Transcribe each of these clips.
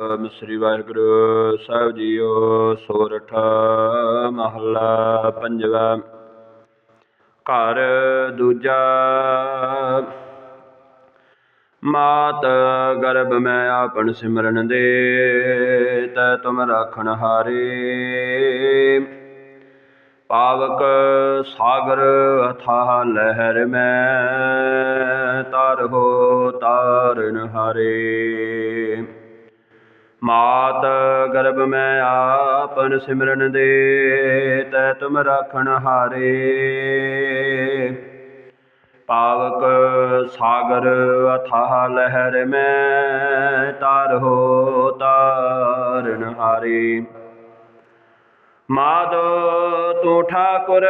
ਅਮ ਸ੍ਰੀ ਵਾਹਿਗੁਰੂ ਸਾਹਿਬ JIO, ਸੋਰਠ ਮਹੱਲਾ ਪੰਜਵਾ। ਘਰ ਦੂਜਾ। ਮਾਤ ਗਰਭ ਮੈਂ ਆਪਣ ਸਿਮਰਨ ਦੇ, ਤੈ ਤੁਮ ਰਾਖਣ ਹਾਰੇ। ਪਾਵਕ ਸਾਗਰ ਅਥਾਹ ਲਹਿਰ ਮੈਂ ਤਰਹੁ ਤਾਰਨ ਹਾਰੇ। ਮਾਤ ਗਰਭ ਮੈਂ ਆਪਨ ਸਿਮਰਨ ਦੇ, ਤੈ ਤੁਮ ਰਾਖਣ ਹਾਰੇ। ਪਾਵਕ ਸਾਗਰ ਅਥਾਹ ਲਹਿਰ ਮੈਂ ਤਾਰਹੁ ਤਾਰਨ ਹਾਰੇ। ਮਾਧੋ ਤੂੰ ਠਾਕੁਰ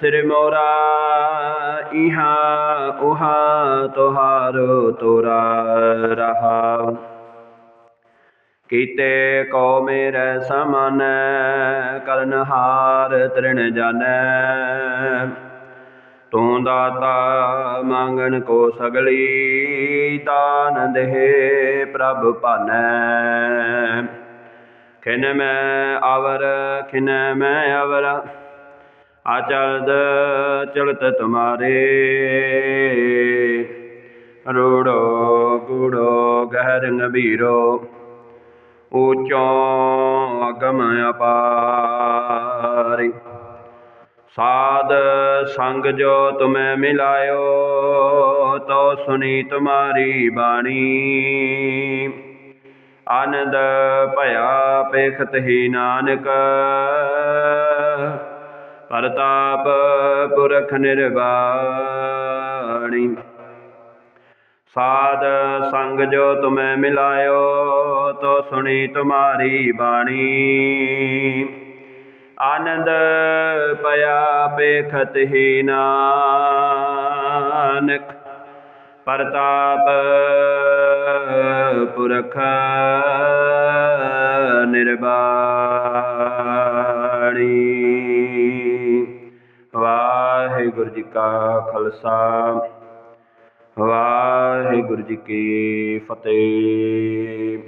ਸਿਰ ਮੋਰਾ, ਇਹਾ ਉਹਾ ਤੋਹਾਰੋ ਤੋਰਾ ਰਹਾ। ਕੀਤੇ ਕੋ ਮੇਰੇ ਸਮਨ, ਕਰਨ ਤ੍ਰਿਣ ਜਾਣੈ। ਤੂੰ ਦਾਤਾ ਮੰਗਣ ਕੋ ਸਗਲੀ, ਤਾਨ ਦੇਹ ਪ੍ਰਭ ਭਾਨੈ। ਖਿਨ ਮੈਂ ਆਵਰ, ਖਿਨ ਮੈਂ ਆਵਰ ਆਚਲਦ ਚਲਤ ਤੁਮਾਰੇ। ਰੂੜੋ ਗੂੜੋ ਗਹਿਰ ਗੰਭੀਰੋ ਊਚੋਂ ਅਗਮ ਅਪਾਰੀ। ਸਾਧ ਸੰਗ ਜੋ ਤੁਮੈ ਮਿਲਾਇਓ, ਤੋ ਸੁਣੀ ਤੁਮਾਰੀ ਬਾਣੀ। ਆਨੰਦ ਭਇਆ ਪੇਖਤ ਹੀ ਨਾਨਕ, ਪਰਤਾਪ ਪੁਰਖ ਨਿਰਵਾਣੀ। ਸਾਧ ਸੰਗ ਜੋ ਤੁਮੈ ਮਿਲਾਇਓ, ਤੋ ਸੁਣੀ ਤੁਮਾਰੀ ਬਾਣੀ। ਆਨੰਦ ਪਿਆ ਪੇਖਤ ਹੀ ਨਾਨਕ, ਪ੍ਰਤਾਪ ਪੁਰਖ ਨਿਰਵਾਣੀ ਵਾਹਿਗੁਰੂ ਜੀ ਕਾ ਖਾਲਸਾ ਵਾ ਵਾਹਿਗੁਰੂ ਜੀ ਕੀ ਫਤਿਹ।